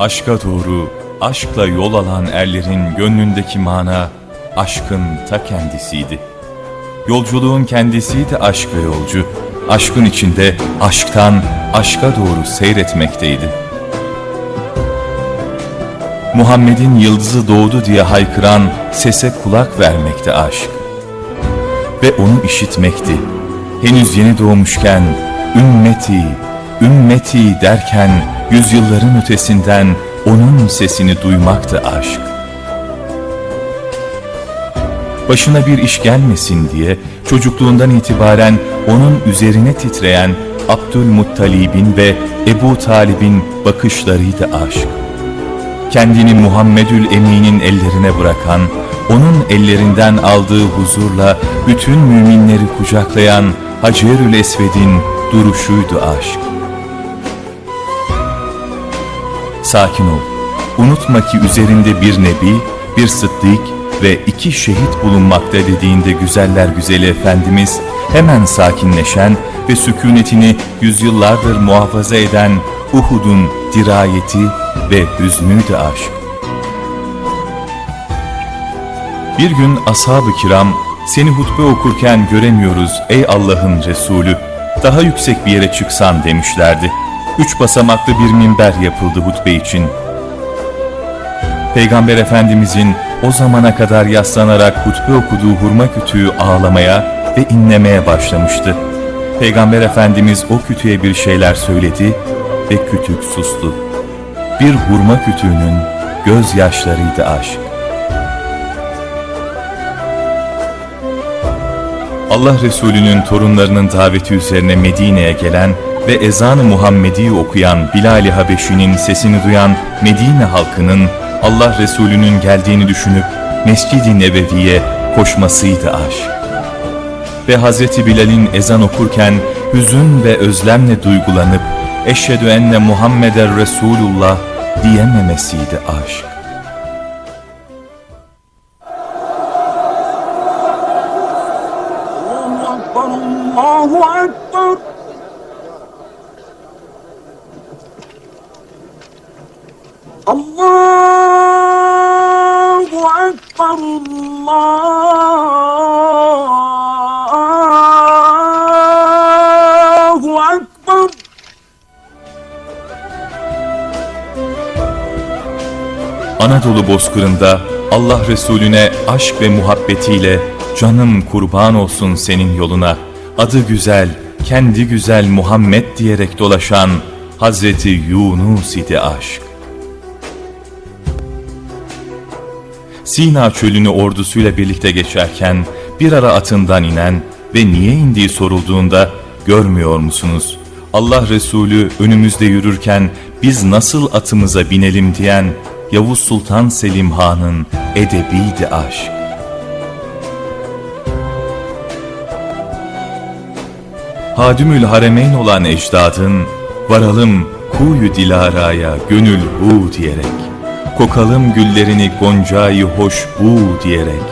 Aşka doğru, aşkla yol alan erlerin gönlündeki mana, aşkın ta kendisiydi. Yolculuğun kendisiydi aşk ve yolcu. Aşkın içinde aşktan aşka doğru seyretmekteydi. Muhammed'in yıldızı doğdu diye haykıran sese kulak vermekte aşk. Ve onu işitmekti. Henüz yeni doğmuşken ümmeti, ümmeti derken yüzyılların ötesinden onun sesini duymaktı aşk. Başına bir iş gelmesin diye çocukluğundan itibaren onun üzerine titreyen Abdülmuttalib'in ve Ebu Talib'in bakışlarıydı aşk. Kendini Muhammedül Emin'in ellerine bırakan, onun ellerinden aldığı huzurla bütün müminleri kucaklayan Hacerül Esved'in duruşuydu aşk. Sakin ol. Unutma ki üzerinde bir nebi, bir sıddık ve iki şehit bulunmakta dediğinde güzeller güzeli Efendimiz hemen sakinleşen ve sükunetini yüzyıllardır muhafaza eden Uhud'un dirayeti ve hüznüydü aşk. Bir gün ashab-ı kiram seni hutbe okurken göremiyoruz ey Allah'ın Resulü daha yüksek bir yere çıksan demişlerdi. Üç basamaklı bir minber yapıldı hutbe için. Peygamber Efendimizin o zamana kadar yaslanarak hutbe okuduğu hurma kütüğü ağlamaya ve inlemeye başlamıştı. Peygamber Efendimiz o kütüğe bir şeyler söyledi ve kütük sustu. Bir hurma kütüğünün gözyaşlarıydı aşk. Allah Resulü'nün torunlarının daveti üzerine Medine'ye gelen ve ezan-ı Muhammedi'yi okuyan Bilal-i Habeşi'nin sesini duyan Medine halkının Allah Resulü'nün geldiğini düşünüp Mescid-i Nebevi'ye koşmasıydı aşk. Ve Hz. Bilal'in ezan okurken hüzün ve özlemle duygulanıp Eşhedü enne Muhammeder Resulullah diyememesiydi aşk. Allahu Ekber. Allahu Ekber Allahu Ekber Anadolu bozkırında Allah Resulüne aşk ve muhabbetiyle canım kurban olsun senin yoluna adı güzel kendi güzel Muhammed diyerek dolaşan Hazreti Yunus idi aşk. Sina çölünü ordusuyla birlikte geçerken bir ara atından inen ve niye indiği sorulduğunda görmüyor musunuz? Allah Resulü önümüzde yürürken biz nasıl atımıza binelim diyen Yavuz Sultan Selim Han'ın edebiydi aşk. Hadimül Haremeyn olan ecdadın varalım kuyu dilaraya gönül hu diyerek kokalım güllerini goncayı hoş bu diyerek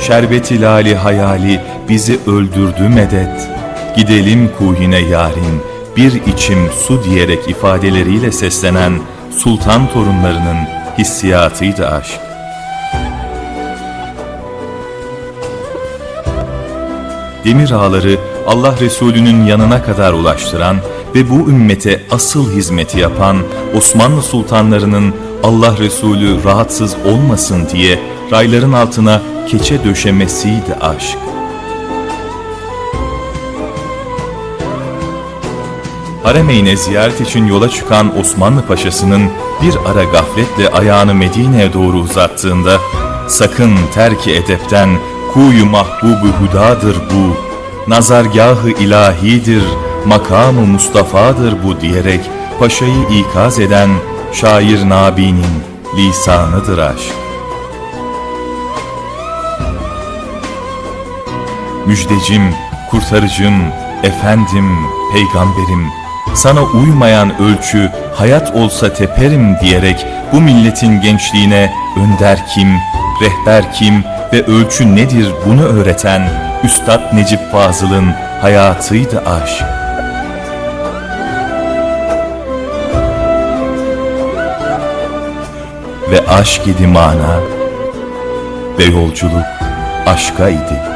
şerbeti lali hayali bizi öldürdü medet gidelim kuyine yarin bir içim su diyerek ifadeleriyle seslenen sultan torunlarının hissiyatıydı aşk. demir ağları Allah Resulü'nün yanına kadar ulaştıran ve bu ümmete asıl hizmeti yapan Osmanlı sultanlarının Allah Resulü rahatsız olmasın diye rayların altına keçe döşemesiydi aşk. Haremeyn'e ziyaret için yola çıkan Osmanlı Paşası'nın bir ara gafletle ayağını Medine'ye doğru uzattığında sakın terki edepten kuyu mahbubu hudadır bu, nazargahı ilahidir, makamı Mustafa'dır bu diyerek paşayı ikaz eden şair Nabi'nin lisanıdır aşk. Müjdecim, kurtarıcım, efendim, peygamberim, sana uymayan ölçü hayat olsa teperim diyerek bu milletin gençliğine önder kim, rehber kim ve ölçü nedir bunu öğreten Üstad Necip Fazıl'ın hayatıydı aşk. Ve aşk idi mana ve yolculuk aşka idi.